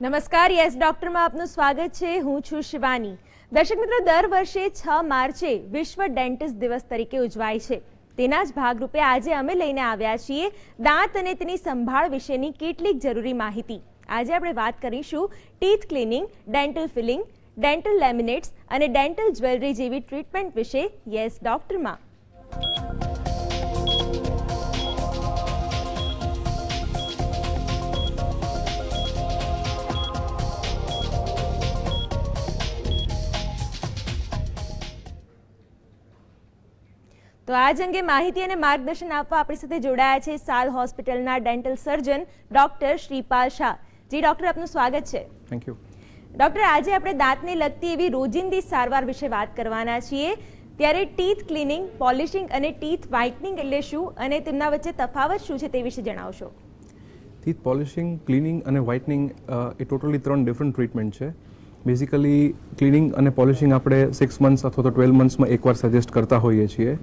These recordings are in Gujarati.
નમસ્કાર, યસ ડોક્ટરમાં આપનું સ્વાગત છે. હું છું શિવાની. દર્શક મિત્રો, દર વર્ષે છ માર્ચે વિશ્વ ડેન્ટિસ્ટ દિવસ તરીકે ઉજવાય છે. તેના જ ભાગરૂપે આજે અમે લઈને આવ્યા છીએ દાંત અને તેની સંભાળ વિશેની કેટલીક જરૂરી માહિતી. આજે આપણે વાત કરીશું teeth cleaning, dental filling, dental laminates અને ડેન્ટલ જ્વેલરી જેવી ટ્રીટમેન્ટ વિશે. યસ ડોક્ટરમાં. તો આજ અંગે માહિતી અને માર્ગદર્શન આપવા આપણી સાથે જોડાયા છે સાલ હોસ્પિટલના dental surgeon doctor Shripal Shah. Ji doctor આપનું સ્વાગત છે. થેન્ક યુ ડોક્ટર આજે આપણે દાંતને લગતી એવી રોજિંદી સારવાર વિશે વાત કરવાના છીએ. ત્યારે ટીથ ક્લિનિંગ પોલિશિંગ અને ટીથ વ્હાઇટનિંગ એટલે શું અને તેમના વચ્ચે તફાવત શું છે તે વિશે જણાવશો. ટીથ પોલિશિંગ ક્લિનિંગ અને વ્હાઇટનિંગ એ ટોટલી ત્રણ ડિફરન્ટ ટ્રીટમેન્ટ છે. બેઝિકલી ક્લિનિંગ અને પોલિશિંગ આપણે સિક્સ મંથ્સ અથવા તો ટ્વેલ્વ મંથ્સમાં એકવાર સજેસ્ટ કરતા હોઈએ છીએ.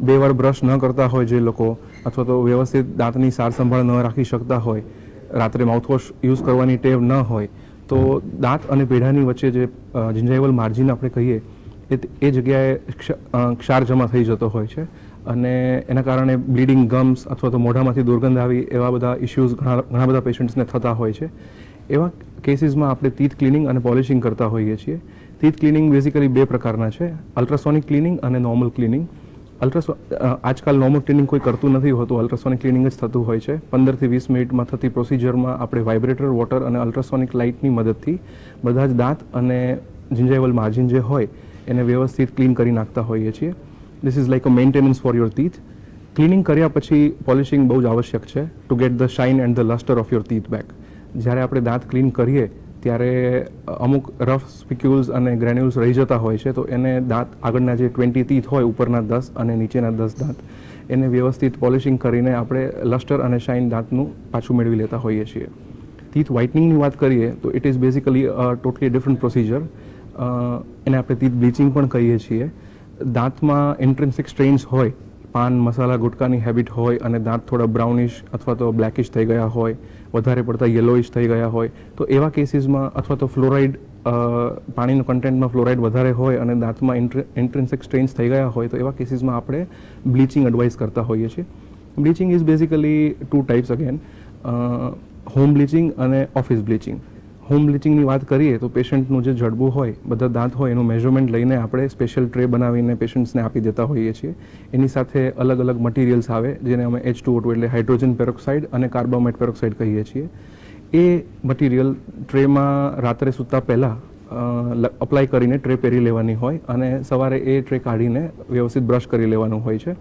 બે વાર બ્રશ ન કરતા હોય જે લોકો, અથવા તો વ્યવસ્થિત દાંતની સાર સંભાળ ન રાખી શકતા હોય, રાત્રે માઉથવોશ યુઝ કરવાની ટેવ ન હોય, તો દાંત અને પેઢાની વચ્ચે જે જિંજાઇવલ માર્જિન આપણે કહીએ, એ એ જગ્યાએ ક્ષ- ક્ષાર જમા થઈ જતો હોય છે. અને એના કારણે બ્લીડિંગ ગમ્સ અથવા તો મોઢામાંથી દુર્ગંધ આવી એવા બધા ઇશ્યુઝ ઘણા ઘણા બધા પેશન્ટ્સને થતા હોય છે. એવા કેસીસમાં આપણે ટીથ ક્લિનિંગ અને પોલિશિંગ કરતા હોઈએ છીએ. ટીથ ક્લિનિંગ બેઝિકલી બે પ્રકારના છે. અલ્ટ્રાસોનિક ક્લિનિંગ અને નોર્મલ ક્લિનિંગ અલ્ટ્રાસો આજકાલ નોર્મલ ક્લિનિંગ કોઈ કરતું નથી હોતું. અલ્ટ્રાસોનિક ક્લિનિંગ જ થતું હોય છે. પંદરથી વીસ મિનિટમાં થતી પ્રોસિજરમાં આપણે વાઇબ્રેટર વોટર અને અલ્ટ્રાસોનિક લાઇટની મદદથી બધા જ દાંત અને જિંજાઇવલ માર્જિન જે હોય, એને વ્યવસ્થિત ક્લીન કરી નાખતા હોઈએ છીએ. This is like a maintenance for your teeth cleaning કર્યા પછી પોલિશિંગ બહુ જ આવશ્યક છે to get the shine and the lustre of your teeth back જ્યારે આપણે દાંત ક્લીન કરીએ ત્યારે અમુક રફ સ્પિક્યુલ્સ અને ગ્રેન્યુલ્સ રહી જતા હોય છે, તો એને દાંત આગળના જે ટ્વેન્ટી તીથ હોય, ઉપરના દસ અને નીચેના દસ દાંત, એને વ્યવસ્થિત પોલિશિંગ કરીને આપણે લસ્ટર અને શાઇન દાંતનું પાછું મેળવી લેતા હોઈએ છીએ. તીથ વ્હાઇટનિંગની વાત કરીએ, તો it is basically totally different procedure એને આપણે તીથ બ્લીચિંગ પણ કહીએ છીએ. દાંતમાં ઇન્ટ્રેન્સિક સ્ટ્રેન્સ હોય, પાન, મસાલા, ગુટકાની હેબિટ હોય અને દાંત થોડા બ્રાઉનિશ અથવા તો બ્લેકિશ થઈ ગયા હોય વધારે પડતા યલોઇશ થઈ ગયા હોય, તો એવા કેસીસમાં અથવા તો ફ્લોરાઇડ પાણીનું કન્ટેન્ટમાં ફ્લોરાઇડ વધારે હોય અને દાંતમાં ઇન્ટ્રેન્સિક સ્ટ્રેન્સ થઈ ગયા હોય, તો એવા કેસીસમાં આપણે બ્લીચિંગ એડવાઇસ કરતા હોઈએ છીએ. Bleaching is basically two types again home bleaching અને ઓફિસ બ્લીચિંગ હોમ બ્લીચિંગની વાત કરીએ તો પેશન્ટનું જે જડબું હોય, બધા દાંત હોય, એનું મેઝરમેન્ટ લઈને આપણે સ્પેશિયલ ટ્રે બનાવીને પેશન્ટ્સને આપી દેતા હોઈએ છીએ. એની સાથે અલગ અલગ મટીરિયલ્સ આવે, જેને અમે એચ ટુ એટલે હાઇડ્રોજન પેરોક્સાઇડ અને કાર્બોમેટ પેરોક્સાઇડ કહીએ છીએ. એ મટીરિયલ ટ્રેમાં રાત્રે સૂતા પહેલાં અપ્લાય કરીને ટ્રે પહેરી લેવાની હોય અને સવારે એ ટ્રે કાઢીને વ્યવસ્થિત બ્રશ કરી લેવાનું હોય છે.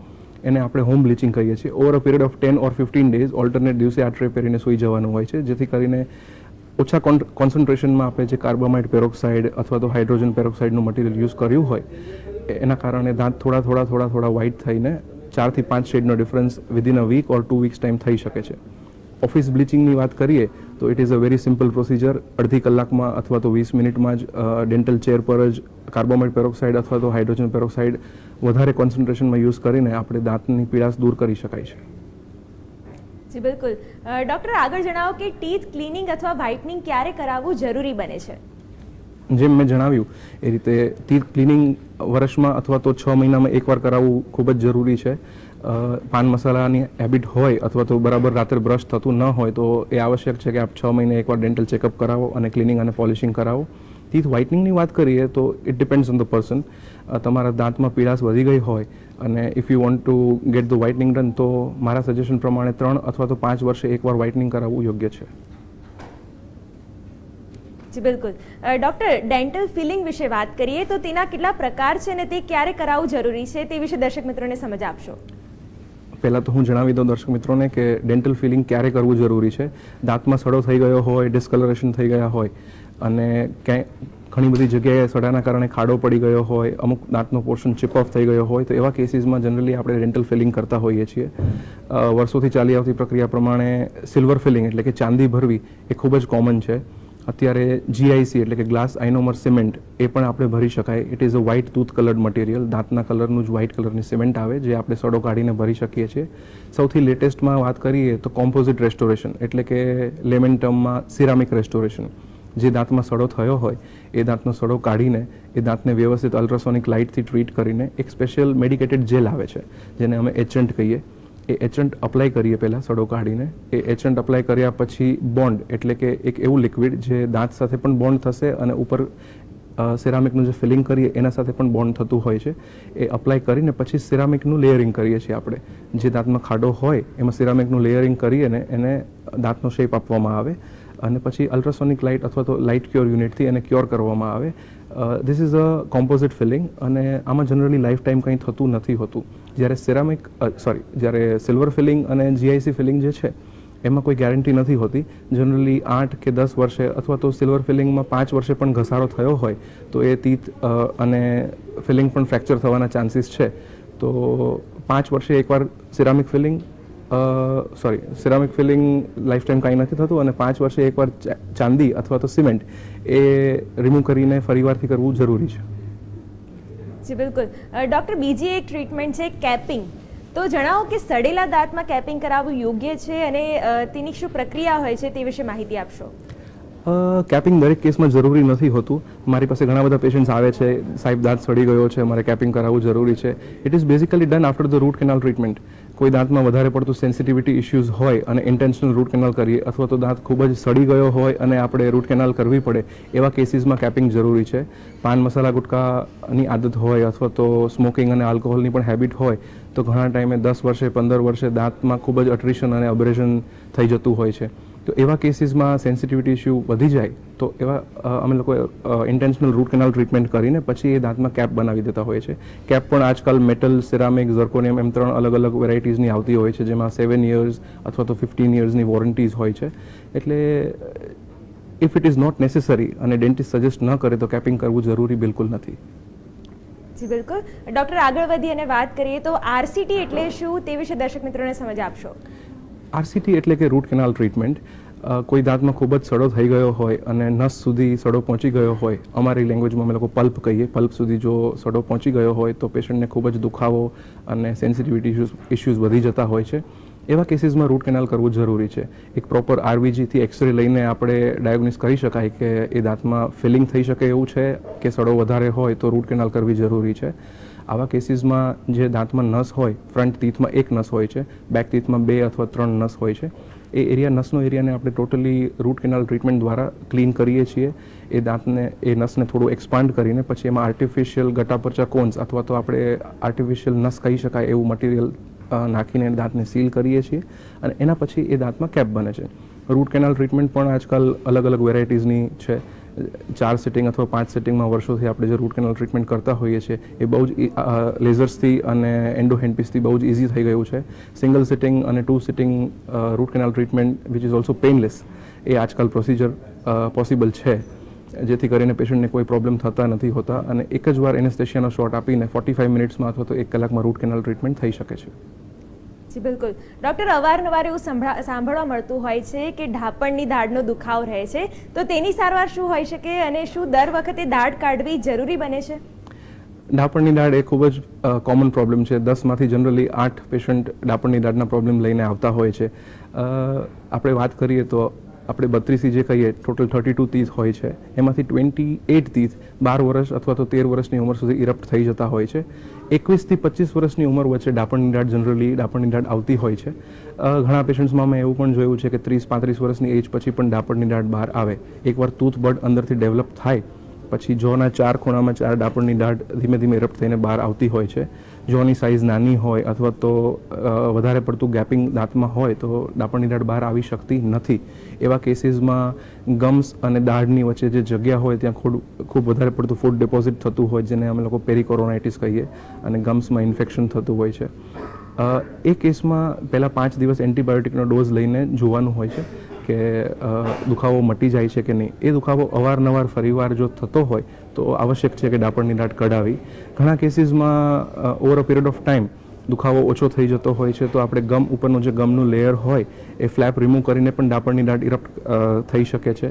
એને આપણે હોમ બ્લીચિંગ કહીએ છીએ. Over a period of ten or fifteen days alternate દિવસે આ ટ્રે પહેરીને સૂઈ જવાનું હોય છે, જેથી કરીને ઓછા કોન્સન્ટ્રેશનમાં આપણે જે કાર્બોમાઇડ પેરોક્સાઇડ અથવા તો હાઇડ્રોજન પેરોક્સાઇડનું મટીરિયલ યુઝ કર્યું હોય એના કારણે દાંત થોડા થોડા થોડા થોડા વ્હાઇટ થઈને ચારથી પાંચ શેડનો difference within a week or two weeks time થઈ શકે છે. ઓફિસ બ્લીચિંગની વાત કરીએ, તો it is a very simple procedure અડધી કલાકમાં અથવા તો વીસ મિનિટમાં જ ડેન્ટલ ચેર પર જ કાર્બોમાઇડ પેરોક્સાઇડ અથવા તો હાઇડ્રોજન પેરોક્સાઇડ વધારે કોન્સન્ટ્રેશનમાં યુઝ કરીને આપણે દાંતની પીડાશ દૂર કરી શકાય છે. જી, બિલકુલ. ડૉક્ટર, આગળ જણાવો કે ટીથ ક્લિનિંગ અથવા વ્હાઇટનિંગ ક્યારે કરાવવું જરૂરી બને છે? જેમ મેં જણાવ્યું, એ રીતે ટીથ ક્લિનિંગ વર્ષમાં અથવા તો છ મહિનામાં એકવાર કરાવવું ખૂબ જ જરૂરી છે. પાન મસાલાની હેબિટ હોય અથવા તો બરાબર રાત્રે બ્રશ થતું ન હોય તો એ આવશ્યક છે કે આપ છ મહિને એકવાર ડેન્ટલ ચેકઅપ કરાવો અને ક્લિનિંગ અને પોલિશિંગ કરાવો. ટીથ વ્હાઇટનિંગની વાત કરીએ તો it depends on the person તમારા દાંતમાં પીડાશ વધી ગઈ હોય અને if you want to get the whitening done તો મારા સજેશન પ્રમાણે ત્રણ અથવા તો પાંચ વર્ષે એકવાર વ્હાઇટનિંગ કરાવવું યોગ્ય છે. જી બિલકુલ. ડોક્ટર ડેન્ટલ ફિલિંગ વિશે વાત કરીએ તો તેના કેટલા પ્રકાર છે અને તે ક્યારે કરાવવું જરૂરી છે તે વિશે દર્શક મિત્રોને સમજ આપશો. પહેલાં તો હું જણાવી દઉં દર્શક મિત્રોને કે ડેન્ટલ ફિલિંગ ક્યારે કરવું જરૂરી છે? દાંતમાં સડો થઈ ગયો હોય ડિસ્કલરેશન થઈ ગયા હોય અને ક્યાંય ઘણી બધી જગ્યાએ સડાના કારણે ખાડો પડી ગયો હોય, અમુક દાંતનો પોર્શન ચિપ ઓફ થઈ ગયો હોય, તો એવા કેસીસમાં જનરલી આપણે ડેન્ટલ ફિલિંગ કરતા હોઈએ છીએ. વર્ષોથી ચાલી આવતી પ્રક્રિયા પ્રમાણે સિલ્વર ફિલિંગ એટલે કે ચાંદી ભરવી એ ખૂબ જ કોમન છે. અત્યારે જીઆઈસી એટલે કે ગ્લાસ આઇનોમર સિમેન્ટ એ પણ આપણે ભરી શકાય. It is a white tooth coloured material દાંતના કલરનું જ વ્હાઇટ કલરની સિમેન્ટ આવે, જે આપણે સડો કાઢીને ભરી શકીએ છીએ. સૌથી લેટેસ્ટમાં વાત કરીએ તો કોમ્પોઝિટ રેસ્ટોરેશન એટલે કે લેમેન્ટમમાં સિરામિક રેસ્ટોરેશન જે દાંતમાં સડો થયો હોય, એ દાંતનો સડો કાઢીને, એ દાંતને વ્યવસ્થિત અલ્ટ્રાસોનિક લાઇટથી ટ્રીટ કરીને એક સ્પેશિયલ મેડિકેટેડ જેલ આવે છે, જેને અમે એચન્ટ કહીએ. એ એચન્ટ અપ્લાય કરીએ પહેલાં સડો કાઢીને. એ એચન્ટ અપ્લાય કર્યા પછી બોન્ડ એટલે કે એક એવું લિક્વિડ જે દાંત સાથે પણ બોન્ડ થશે અને ઉપર સિરામિકનું જે ફિલિંગ કરીએ, એના સાથે પણ બોન્ડ થતું હોય છે. એ અપ્લાય કરીને પછી સિરામિકનું લેયરિંગ કરીએ છીએ આપણે. જે દાંતમાં ખાડો હોય, એમાં સિરામિકનું લેયરિંગ કરીએ ને એને દાંતનો શેપ આપવામાં આવે. અને પછી અલ્ટ્રાસોનિક લાઇટ અથવા તો લાઇટ ક્યોર યુનિટથી એને ક્યોર કરવામાં આવે. This is a composite filling અને આમાં જનરલી લાઈફ ટાઈમ કંઈ થતું નથી હોતું. જ્યારે સિરામિક સોરી જ્યારે સિલ્વર ફિલિંગ અને જીઆઈસી ફિલિંગ જે છે, એમાં કોઈ ગેરંટી નથી હોતી. જનરલી આઠ કે દસ વર્ષે અથવા તો સિલ્વર ફિલિંગમાં પાંચ વર્ષે પણ ઘસારો થયો હોય, તો એ તીત અને ફિલિંગ પણ ફ્રેક્ચર થવાના ચાન્સીસ છે. તો પાંચ વર્ષે એકવાર ceramic filling sorry ceramic filling life time કાંઈ નથી થતું અને પાંચ વર્ષે એકવાર ચાંદી અથવા તો સિમેન્ટ એ રિમૂવ કરીને ફરીવારથી કરવું જરૂરી છે. જી, બિલકુલ. ડૉક્ટર, બીજી એક ટ્રીટમેન્ટ છે કેપિંગ તો જણાવો કે સડેલા દાંતમાં કેપિંગ કરાવવું યોગ્ય છે અને તેની શું પ્રક્રિયા હોય છે તે વિશે માહિતી આપશો? કેપિંગ દરેક કેસમાં જરૂરી નથી હોતું. મારી પાસે ઘણા બધા પેશન્ટ્સ આવે છે. સાહેબ દાંત સડી ગયો છે. મારે કેપિંગ કરાવવું જરૂરી છે. It is basically done after the root canal treatment કોઈ દાંતમાં વધારે પડતું સેન્સિટિવિટી ઇશ્યુઝ હોય અને ઇન્ટેન્શનલ રૂટ કેનાલ કરીએ, અથવા તો દાંત ખૂબ જ સડી ગયો હોય અને આપણે રૂટ કેનાલ કરવી પડે, એવા કેસીસમાં કેપિંગ જરૂરી છે. પાન મસાલા ગુટકાની આદત હોય અથવા તો સ્મોકિંગ અને આલ્કોહોલની પણ હેબિટ હોય, તો ઘણા ટાઈમે દસ વર્ષે, પંદર વર્ષે દાંતમાં ખૂબ જ અટ્રિશન અને અબ્રેશન થઈ જતું હોય છે. તો એવા કેસીસમાં સેન્સિટિવિટી ઇસ્યુ વધી જાય, તો એવા અમે લોકો ઇન્ટેન્શનલ રૂટ કેનાલ ટ્રીટમેન્ટ કરીને પછી એ દાંતમાં કેપ બનાવી દેતા હોય છે કેપ પણ આજકાલ મેટલ સિરામિક ઝર્કોનિયમ એમ ત્રણ અલગ અલગ વેરાયટીઝની આવતી હોય છે, જેમાં સેવન યર્સ અથવા તો ફિફ્ટીન યર્સની વોરંટીઝ હોય છે. એટલે if it is not necessary અને ડેન્ટિસ્ટ સજેસ્ટ ન કરે, તો કેપિંગ કરવું જરૂરી બિલકુલ નથી. જી, બિલકુલ. ડૉક્ટર, આગળ વધી અને વાત કરીએ તો આરસીટી એટલે શું તે વિશે દર્શક મિત્રોને સમજ આપશો. આરસીટી એટલે કે રૂટ કેનાલ ટ્રીટમેન્ટ કોઈ દાંતમાં ખૂબ જ સડો થઈ ગયો હોય અને નસ સુધી સડો પહોંચી ગયો હોય, અમારી લેંગ્વેજમાં અમે લોકો પલ્પ કહીએ. પલ્પ સુધી જો સડો પહોંચી ગયો હોય તો પેશન્ટને ખૂબ જ દુખાવો અને સેન્સિટિવિટી ઇશ્યુઝ ઇશ્યુઝ વધી જતા હોય છે. એવા કેસીસમાં રૂટ કેનાલ કરવું જરૂરી છે. એક પ્રોપર આરવીજીથી એક્સરે લઈને આપણે ડાયગ્નોસ કરી શકાય કે એ દાંતમાં ફિલિંગ થઈ શકે એવું છે કે સડો વધારે હોય તો રૂટ કેનાલ કરવી જરૂરી છે. આવા કેસીસમાં જે દાંતમાં નસ હોય, ફ્રન્ટ તીથમાં એક નસ હોય છે, બેક તીથમાં બે અથવા ત્રણ નસ હોય છે, એ એરિયા, નસનો એરિયાને આપણે ટોટલી રૂટ કેનાલ ટ્રીટમેન્ટ દ્વારા ક્લીન કરીએ છીએ. એ દાંતને, એ નસને થોડું એક્સપાન્ડ કરીને પછી એમાં આર્ટિફિશિયલ ગટાપરચા કોન્સ અથવા તો આપણે આર્ટિફિશિયલ નસ કહી શકાય એવું મટીરિયલ નાખીને દાંતને સીલ કરીએ છીએ અને એના પછી એ દાંતમાં કેપ બને છે. રૂટ કેનાલ ટ્રીટમેન્ટ પણ આજકાલ અલગ અલગ વેરાયટીઝની છે. ચાર સિટિંગ અથવા પાંચ સિટિંગમાં વર્ષોથી આપણે જે રૂટ કેનાલ ટ્રીટમેન્ટ કરતા હોઈએ છીએ, એ બહુ જ લેઝર્સથી અને એન્ડો હેન્ડપીસથી બહુ જ ઇઝી થઈ ગયું છે. સિંગલ સિટિંગ અને two sitting root canal treatment which is also painless એ આજકાલ પ્રોસિજર પોસિબલ છે. જેથી કરીને પેશન્ટને કોઈ પ્રોબ્લેમ થતા નથી હોતા અને એક જ વાર એનેસ્થેશિયાનો શોટ આપીને ફોર્ટી ફાઇવ મિનિટ્સમાં અથવા તો એક કલાકમાં રૂટ કેનાલ ટ્રીટમેન્ટ થઈ શકે છે. જી, બિલકુલ. ડૉક્ટર, અવારનવાર એવું સાંભળવા મળતું હોય છે કે ઢાપણની દાઢનો દુખાવ રહે છે. તો તેની સારવાર શું હોઈ શકે અને શું દર વખતે દાઢ કાઢવી જરૂરી બને છે? ઢાપણની દાઢ એ ખૂબ જ કોમન પ્રોબ્લેમ છે. દસમાંથી જનરલી આઠ પેશન્ટ ઢાપણની દાઢના પ્રોબ્લેમ લઈને આવતા હોય છે. આપણે વાત કરીએ તો આપણે બત્રીસી જે કહીએ ટોટલ થર્ટી ટુ તીથ હોય છે. એમાંથી ટ્વેન્ટી એટ તીથ બાર વર્ષ અથવા તો તેર વર્ષની ઉંમર સુધી ઇરપ્ટ થઈ જતા હોય છે. એકવીસથી પચીસ વર્ષની ઉંમર વચ્ચે ડાપણની દાઢ જનરલી ડાપણની દાઢ આવતી હોય છે. ઘણા પેશન્ટ્સમાં મેં એવું પણ જોયું છે કે ત્રીસ પાંત્રીસ વર્ષની એજ પછી પણ ડાપણની દાઢ બહાર આવે. એકવાર તૂથ બર્ડ અંદરથી ડેવલપ થાય પછી જોના ચાર ખૂણામાં ચાર ડાપણની દાઢ ધીમે ધીમે ઇરપ્ટ થઈને બહાર આવતી હોય છે. જોની સાઇઝ નાની હોય અથવા તો વધારે પડતું ગેપિંગ દાંતમાં હોય તો ડાપણની દાઢ બહાર આવી શકતી નથી. એવા કેસીસમાં ગમ્સ અને દાઢની વચ્ચે જે જગ્યા હોય ત્યાં ખૂબ ખૂબ વધારે પડતું ફૂડ ડિપોઝિટ થતું હોય જેને અમે લોકો પેરિકોરોનાઇટિસ કહીએ અને ગમ્સમાં ઇન્ફેક્શન થતું હોય છે. એ કેસમાં પહેલાં પાંચ દિવસ એન્ટીબાયોટિકનો ડોઝ લઈને જોવાનું હોય છે. કે દુખાવો મટી જાય છે કે નહીં, એ દુખાવો અવારનવાર ફરીવાર જો થતો હોય, તો આવશ્યક છે કે ડાપણની દાઢ કઢાવી. ઘણા કેસીસમાં over a period of time દુખાવો ઓછો થઈ જતો હોય છે, તો આપણે ગમ ઉપરનું જે ગમનું લેયર હોય, એ ફ્લેપ રિમૂવ કરીને પણ ડાપણની દાઢ ઇરપ્ટ થઈ શકે છે.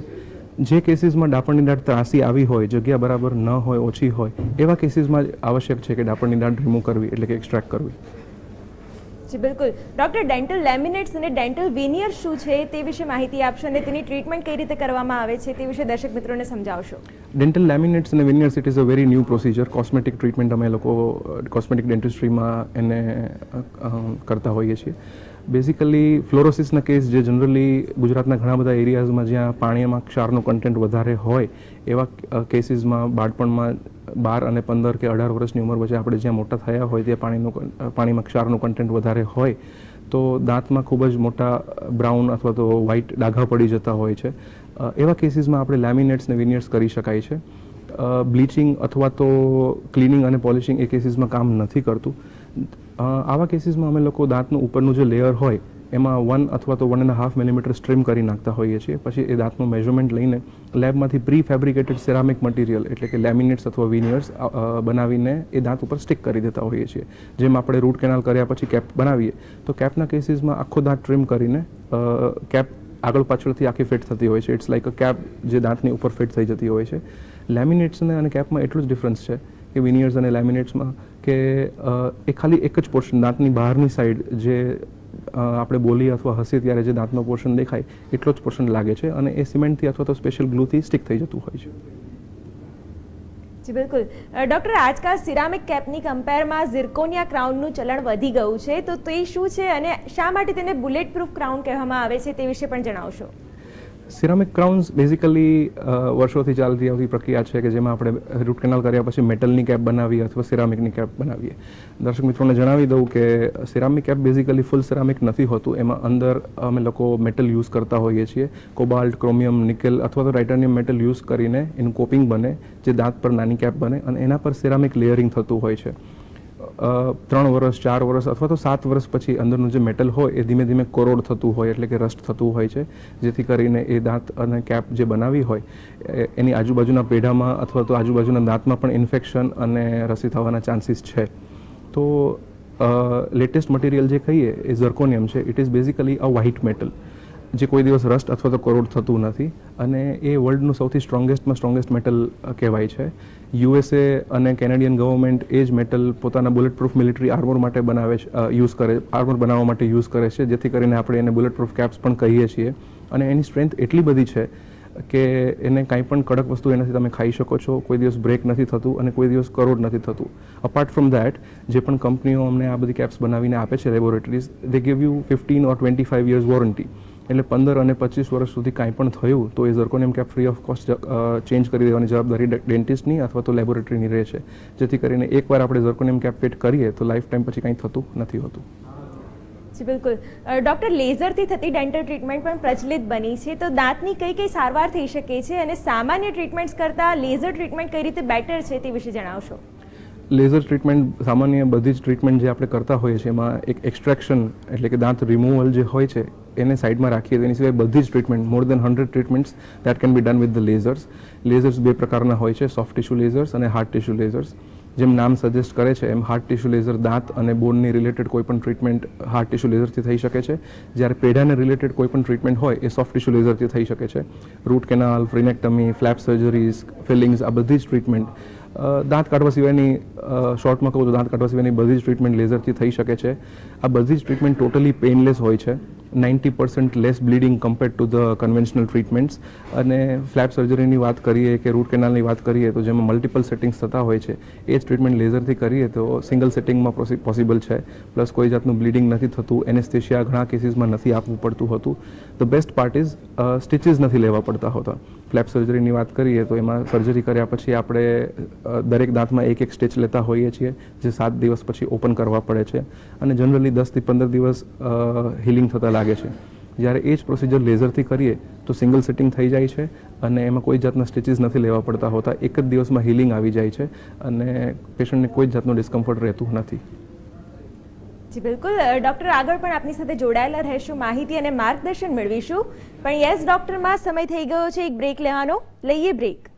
જે કેસીસમાં ડાપણની દાઢ ત્રાસી આવી હોય, જગ્યા બરાબર ન હોય, ઓછી હોય, એવા કેસીસમાં આવશ્યક છે કે ડાપણની દાઢ રિમૂવ કરવી, એટલે કે એક્સ્ટ્રેક્ટ કરવી. જી, બિલકુલ. ડોક્ટર, ડેન્ટલ લેમિનેટ્સ અને ડેન્ટલ વિનિયર શું છે તે વિશે માહિતી આપશો અને તેની ટ્રીટમેન્ટ કઈ રીતે કરવામાં આવે છે તે વિશે દર્શક મિત્રોને સમજાવશો. ડેન્ટલ લેમિનેટ્સ અને veneers it is a very new procedure cosmetic treatment અમે લોકો કોસ્મેટિક ડેન્ટિસ્ટ્રીમાં એને કરતા હોઈએ છીએ. બેઝિકલી ફ્લોરોસિસના કેસ જે જનરલી ગુજરાતના ઘણા બધા એરિયાઝમાં જ્યાં પાણીમાં ક્ષારનું કન્ટેન્ટ વધારે હોય, એવા કેસીસમાં બાળપણમાં બાર અને પંદર કે અઢાર વર્ષની ઉંમર વચ્ચે આપણે જ્યાં મોટા થયા હોય, ત્યાં પાણીનું પાણીમાં ક્ષારનું કન્ટેન્ટ વધારે હોય, તો દાંતમાં ખૂબ જ મોટા બ્રાઉન અથવા તો વ્હાઇટ ડાઘા પડી જતા હોય છે. એવા કેસીસમાં આપણે લેમિનેટ્સ ને વિનિયર્સ કરી શકાય છે. બ્લીચિંગ અથવા તો ક્લિનિંગ અને પોલિશિંગ એ કેસીસમાં કામ નથી કરતું. આવા કેસીસમાં અમે લોકો દાંતનું ઉપરનું જે લેયર હોય, એમાં વન અથવા તો one and half millimetre strip કરી નાખતા હોઈએ છીએ. પછી એ દાંતનું મેઝરમેન્ટ લઈને લેબમાંથી પ્રી ફેબ્રિકેટેડ સિરામિક મટીરિયલ એટલે કે લેમિનેટ્સ અથવા વિનિયર્સ બનાવીને એ દાંત ઉપર સ્ટિક કરી દેતા હોઈએ છીએ. જેમ આપણે રૂટ કેનાલ કર્યા પછી કેપ બનાવીએ, તો કેપના કેસીસમાં આખો દાંત ટ્રીમ કરીને કેપ આગળ પાછળથી આખી ફિટ થતી હોય છે. ઇટ્સ લાઇક અ કેપ જે દાંતની ઉપર ફિટ થઈ જતી હોય છે. લેમિનેટ્સને અને કેપમાં એટલું જ ડિફરન્સ છે કે વિનિયર્સ અને લેમિનેટ્સમાં કે એ ખાલી એક જ પોર્શન દાંતની બહારની સાઈડ જે આપણે બોલી અથવા હસી ત્યારે જે દાંતનો પોર્શન દેખાય, એટલો જ પોર્શન લાગે છે અને એ સિમેન્ટથી અથવા તો સ્પેશિયલ ગ્લુથી સ્ટિક થઈ જતું હોય છે. જી, બિલકુલ. ડૉક્ટર આજકાલ સિરામિક કેપની કમ્પેરમાં ઝિર્કોનિયા ક્રાઉનનું ચલણ વધી ગયું છે. તો તે શું છે અને શા માટે તેને બુલેટ પ્રૂફ ક્રાઉન કહેવામાં આવે છે તે વિશે પણ જણાવશો? સિરામિક ક્રાઉન્સ બેઝિકલી વર્ષોથી ચાલતી આવતી પ્રક્રિયા છે કે જેમાં આપણે રૂટ કેનાલ કર્યા પછી મેટલની કેપ બનાવીએ અથવા સિરામિકની કેપ બનાવીએ. દર્શક મિત્રોને જણાવી દઉં કે ceramic cap basically full ceramic નથી હોતું. એમાં અંદર અમે લોકો મેટલ યુઝ કરતા હોઈએ છીએ. કોબાલ્ટ, ક્રોમિયમ, નિકેલ અથવા તો ટાઇટાનિયમ મેટલ યુઝ કરીને એનું કોપિંગ બને, જે દાંત પર નાની કેપ બને અને એના પર સિરામિક લેયરિંગ થતું હોય છે. ત્રણ વર્ષ ચાર વર્ષ અથવા તો સાત વર્ષ પછી અંદરનું જે મેટલ હોય એ ધીમે ધીમે કોરોડ થતું હોય એટલે કે રસ્ટ થતું હોય છે. જેથી કરીને એ દાંત અને કેપ જે બનાવી હોય એની આજુબાજુના પેઢામાં અથવા તો આજુબાજુના દાંતમાં પણ ઇન્ફેક્શન અને રસી થવાના ચાન્સીસ છે. તો લેટેસ્ટ મટીરિયલ જે કહીએ એ ઝર્કોનિયમ છે. It is basically a white metal જે કોઈ દિવસ રસ્ટ અથવા તો કરોડ થતું નથી અને એ વર્લ્ડનું સૌથી સ્ટ્રોંગેસ્ટમાં સ્ટ્રોંગેસ્ટ મેટલ કહેવાય છે. યુએસએ અને કેનેડિયન ગવર્મેન્ટ એ જ મેટલ પોતાના બુલેટ પ્રૂફ મિલિટરી આર્મોર માટે બનાવે યુઝ કરે, આર્મોર બનાવવા માટે યુઝ કરે છે, જેથી કરીને આપણે એને બુલેટ પ્રૂફ કેપ્સ પણ કહીએ છીએ. અને એની સ્ટ્રેન્થ એટલી બધી છે કે એને કાંઈ પણ કડક વસ્તુ એનાથી તમે ખાઈ શકો છો, કોઈ દિવસ બ્રેક નથી થતું અને કોઈ દિવસ કરોડ નથી થતું. અપાર્ટ ફ્રોમ દેટ જે પણ કંપનીઓ અમને આ બધી કેપ્સ બનાવીને આપે છે laboratories they give you fifteen or twenty five years warranty એટલે પંદર અને પચીસ વર્ષ સુધી કાંઈ પણ થયું, તો એ zirconium cap free of cost change કરી દેવાની જવાબદારી ડેન્ટિસ્ટની અથવા તો લેબોરેટરીની રહે છે. જેથી કરીને એકવાર આપણે ઝર્કોનિયમ કેપ ફિટ કરીએ, તો લાઈફ ટાઈમ પછી કાંઈ થતું નથી હોતું. બિલકુલ. ડોક્ટર લેઝરથી થતી ડેન્ટલ ટ્રીટમેન્ટ પણ પ્રચલિત બની છે. તો દાંતની કઈ કઈ સારવાર થઈ શકે છે અને સામાન્ય ટ્રીટમેન્ટ્સ કરતાં લેઝર ટ્રીટમેન્ટ કઈ રીતે બેટર છે તે વિશે જણાવશો? લેઝર ટ્રીટમેન્ટ, સામાન્ય બધી જ ટ્રીટમેન્ટ જે આપણે કરતા હોઈએ છીએ, એમાં એક એક્સ્ટ્રેક્શન એટલે કે દાંત રિમૂવલ જે હોય છે, એને સાઈડમાં રાખીએ તેની સિવાય બધી જ treatment more than hundred treatments that can be done with the lasers lasers બે પ્રકારના હોય છે સોફ્ટ ટિશ્યુ લેઝર્સ અને હાર્ડ ટિશ્યુ લેઝર્સ જેમ નામ સજેસ્ટ કરે છે, એમ હાર્ટ ટિશ્યુ લેઝર દાંત અને બોનની રિલેટેડ કોઈ પણ ટ્રીટમેન્ટ હાર્ટ ટિશ્યુ લેઝરથી થઈ શકે છે. જ્યારે પેઢાને રિલેટેડ કોઈ પણ ટ્રીટમેન્ટ હોય, એ સોફ્ટ ટિશ્યુ લેઝરથી થઈ શકે છે. Root canal frenectomy flap surgeries fillings આ બધી જ ટ્રીટમેન્ટ દાંત કાઢવા સિવાયની શોર્ટમાં કહું તો દાંત કાઢવા સિવાયની બધી જ ટ્રીટમેન્ટ લેઝરથી થઈ શકે છે. આ બધી જ ટ્રીટમેન્ટ ટોટલી પેઇનલેસ હોય છે. Ninety percent less bleeding compared to the conventional treatments અને ફ્લેપ સર્જરીની વાત કરીએ કે રૂટ કેનાલની વાત કરીએ તો જેમાં મલ્ટિપલ સેટિંગ્સ થતા હોય છે, એ જ ટ્રીટમેન્ટ લેઝરથી કરીએ તો સિંગલ સેટિંગમાં પોસિબલ છે. પ્લસ કોઈ જાતનું બ્લીડિંગ નથી થતું એનેસ્થેશિયા ઘણા કેસીસમાં નથી આપવું પડતું હોતું. The best part is stitches નથી લેવા પડતા હોતા. ફ્લેપ સર્જરીની વાત કરીએ તો એમાં સર્જરી કર્યા પછી આપણે દરેક દાંતમાં એક એક સ્ટેચ લેતા હોઈએ છીએ, જે સાત દિવસ પછી ઓપન કરવા પડે છે. અને જનરલી દસથી પંદર દિવસ હિલિંગ થતાં લાગે છે. જ્યારે એ જ પ્રોસિજર લેઝરથી કરીએ, તો સિંગલ સેટિંગ થઈ જાય છે અને એમાં કોઈ જાતના સ્ટિચિસ નથી લેવા પડતા હોતા. એક જ દિવસમાં હિલિંગ આવી જાય છે અને પેશન્ટને કોઈ જાતનું ડિસ્કમ્ફર્ટ રહેતું નથી. જી, બિલકુલ. ડૉક્ટર આગળ પણ આપની સાથે જોડાયેલા રહેશું. માહિતી અને માર્ગદર્શન મેળવીશું. પણ યસ ડૉક્ટરમાં સમય થઈ ગયો છે. એક બ્રેક લેવાનો. લઈએ બ્રેક